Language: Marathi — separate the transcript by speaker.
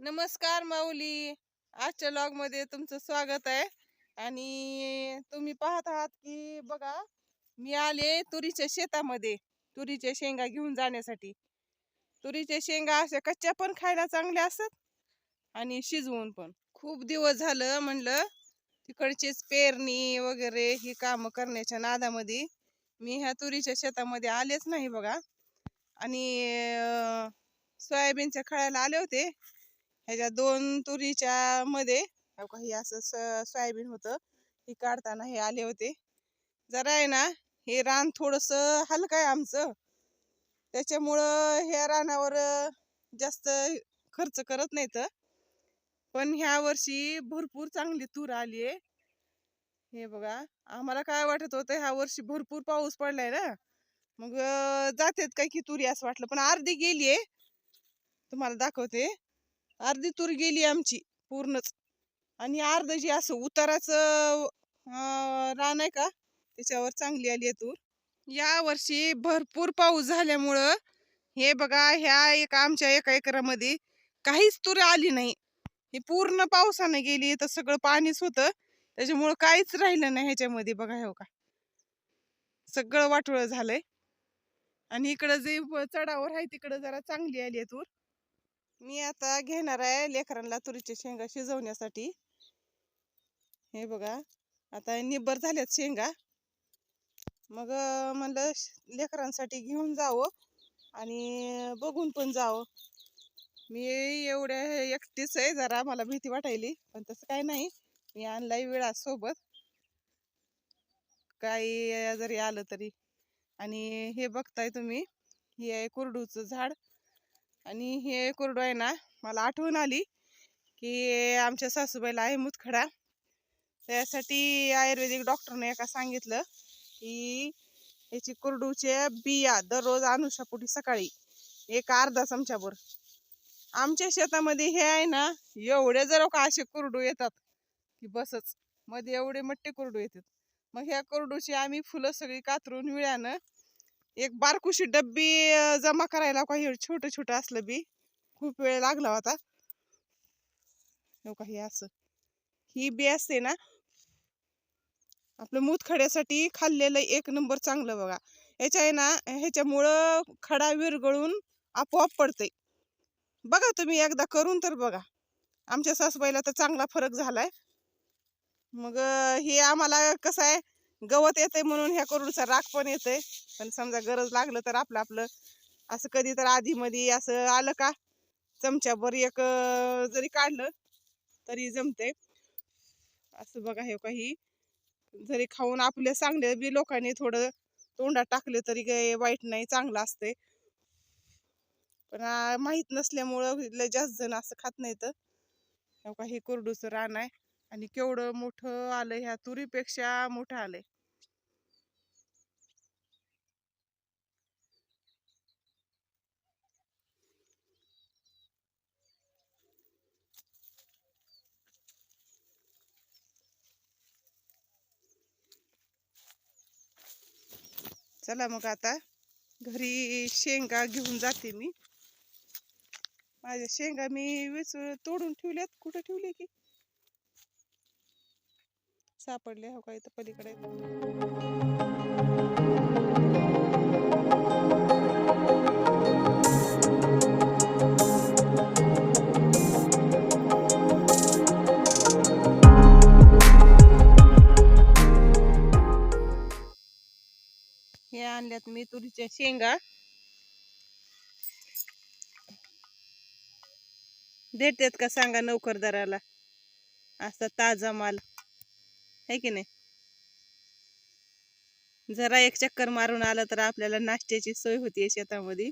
Speaker 1: नमस्कार माऊली. आजच्या लॉगमध्ये तुमचं स्वागत आहे. आणि तुम्ही पाहत आहात की बघा मी आले तुरीच्या शेतामध्ये तुरीच्या शेंगा घेऊन जाण्यासाठी. तुरीच्या शेंगा अशा कच्च्या पण खायला चांगल्या असतात आणि शिजवून पण. खूप दिवस झालं म्हणलं तिकडचीच पेरणी वगैरे ही कामं करण्याच्या नादामध्ये मी ह्या तुरीच्या शेतामध्ये आलेच नाही बघा. आणि सोयाबीनच्या खळ्याला आले होते. ह्याच्या दोन तुरीच्या मध्ये का हे असं स- सोयाबीन होतं. हे काढताना हे आले होते. जरा आहे ना हे रान थोडस हलकं आहे आमचं. त्याच्यामुळं ह्या रानावर जास्त खर्च करत नाहीत. पण ह्या वर्षी भरपूर चांगली तूर आली आहे. हे बघा आम्हाला काय वाटत होतं ह्या वर्षी भरपूर पाऊस पडलाय ना. मग जातेत काय की तुरी असं वाटलं पण अर्धी गेली आहे. तुम्हाला दाखवते. अर्धी तूर गेली आमची पूर्णच. आणि अर्ध जी असं उताराचं रान आहे का त्याच्यावर चांगली आली आहे तूर. या वर्षी भरपूर पाऊस झाल्यामुळं हे बघा ह्या एक आमच्या एका एकरामध्ये काहीच तूर आली नाही. ही पूर्ण पावसाने गेली तर सगळं पाणीच होतं. त्याच्यामुळं काहीच राहिलं नाही ह्याच्यामध्ये बघा हो का सगळं वाटोळं झालंय. आणि इकडं जे चढावर आहे तिकडं जरा चांगली आली आहे तूर. मी आता घेणार आहे लेकरांना तुरीच्या शेंगा शिजवण्यासाठी. हे बघा आता निब्बर झाल्यात शेंगा. मग म्हणलं श- लेकरांसाठी घेऊन जावं आणि बघून पण जावं. मी एवढ्या एकटीच आहे जरा मला भीती वाटायली पण तसं काय नाही. मी आणलाय वेळा सोबत काही जरी आलं तरी. आणि हे बघताय तुम्ही हे आहे कुरडूचं झाड. आणि हे कुरडू आहे ना मला आठवण आली की आमच्या सासूबाईला आहे मुतखडा. त्यासाठी आयुर्वेदिक डॉक्टरने एका सांगितलं की याची कोरडूच्या बिया दररोज अनुषापोटी सकाळी. एक अर्धा चमच्याभर आमच्या शेतामध्ये हे आहे ना एवढे जर का असे कुरडू येतात की बसच मध्ये एवढे मट्टे कुरडू येतात. मग ह्या कुरडूची आम्ही फुलं सगळी कातरून विळ्यानं एक बारकुशी डब्बी जमा करायला का हे छोटं छोटं असलं बी खूप वेळ लागला होता. हो का हे असं. ही बी असते ना आपलं मूतखड्यासाठी खाल्लेलं एक नंबर चांगलं बघा. याच्या आहे ना ह्याच्यामुळं खडा विरगळून आपोआप पडते. बघा तुम्ही एकदा करून तर बघा. आमच्या सासूबाईला तर चांगला फरक झालाय. मग हे आम्हाला कसं आहे गवत येते म्हणून ह्या करूडचा राग पण येते पण समजा गरज लागलं तर आपलं आपलं. असं कधी तर आधी मध्ये असं आलं का? चमच्याभर एक जरी काढलं तरी जमते असं बघा हे काही. जरी खाऊन आपले चांगले बी लोकांनी थोडं तोंडात टाकले तरी काही वाईट नाही चांगलं असते पण माहीत नसल्यामुळं लय जास्त जण असं खात नाहीत. हे बघा हे कोरडूचं रान आहे. आणि केवढं मोठं आलं ह्या तुरीपेक्षा मोठं आलंय. चला मग आता घरी शेंगा घेऊन जाते मी. माझ्या शेंगा मी वेच तोडून ठेवल्यात. कुठं ठेवले की सापडले हो का इथं पलीकडे. हे आणल्यात मी तुरीच्या शेंगा. देतात का सांगा नोकरदाराला? असा ताजा माल. है की नाही? जरा एक चक्कर मारून आलं तर आपल्याला नाश्त्याची सोय होती शेतामध्ये.